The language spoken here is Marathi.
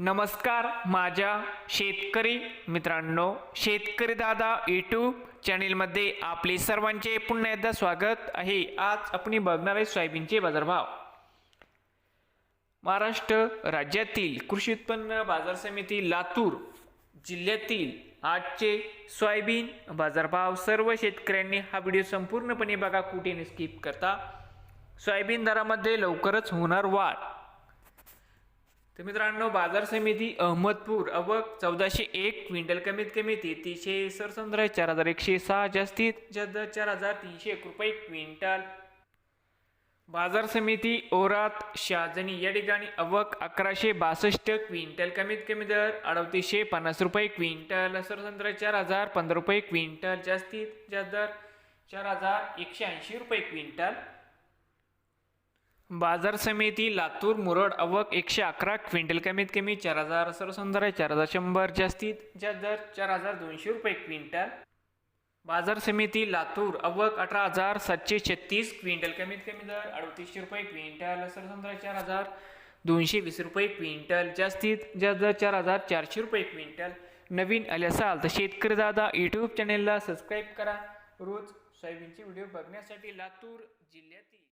नमस्कार माझ्या शेतकरी मित्रांनो शेतकरी दादा यूट्यूब चॅनेलमध्ये आपले सर्वांचे पुन्हा एकदा स्वागत आहे. आज आपण बघणार आहे सोयाबीनचे बाजारभाव. महाराष्ट्र राज्यातील कृषी उत्पन्न बाजार समिती लातूर जिल्ह्यातील आजचे सोयाबीन बाजारभाव सर्व शेतकऱ्यांनी हा व्हिडिओ संपूर्णपणे बघा कुठे स्किप करता. सोयाबीन दरामध्ये लवकरच होणार वाढ. तर मित्रांनो बाजार समिती अहमदपूर अवक चौदाशे एक क्विंटल कमीत कमी तेहतीसशे सरसंद्र चार हजार एकशे सहा जास्तीत जास्त चार हजार तीनशे एक रुपये क्विंटल. बाजार समिती ओरात शाजनी या ठिकाणी अवक अकराशे बासष्ट क्विंटल कमीत कमी दर अडतीसशे पन्नास रुपये क्विंटल सरसंद्र चार हजार पंधरा रुपये क्विंटल जास्तीत जास्त दर चार हजार एकशे ऐंशी रुपये क्विंटल. बाजार समिती लातूर मुरड अवक एकशे अकरा क्विंटल कमीत कमी चार हजार सरसंदर चार हजार शंभर जास्तीत जास्त दर चार हजार दोनशे रुपये क्विंटल. बाजार समिती लातूर अवक अठरा हजार सातशे छत्तीस क्विंटल कमीत कमी दर अडतीसशे रुपये क्विंटल. सरसंदर चार हजार दोनशे वीस रुपये क्विंटल. जास्तीत जास्त दर चार हजार चारशे रुपये क्विंटल. नवीन आले असाल तर शेतकरी दादा यूट्यूब चॅनेलला सबस्क्राईब करा. रोज सोयाबीनचे व्हिडिओ बघण्यासाठी लातूर जिल्ह्यातील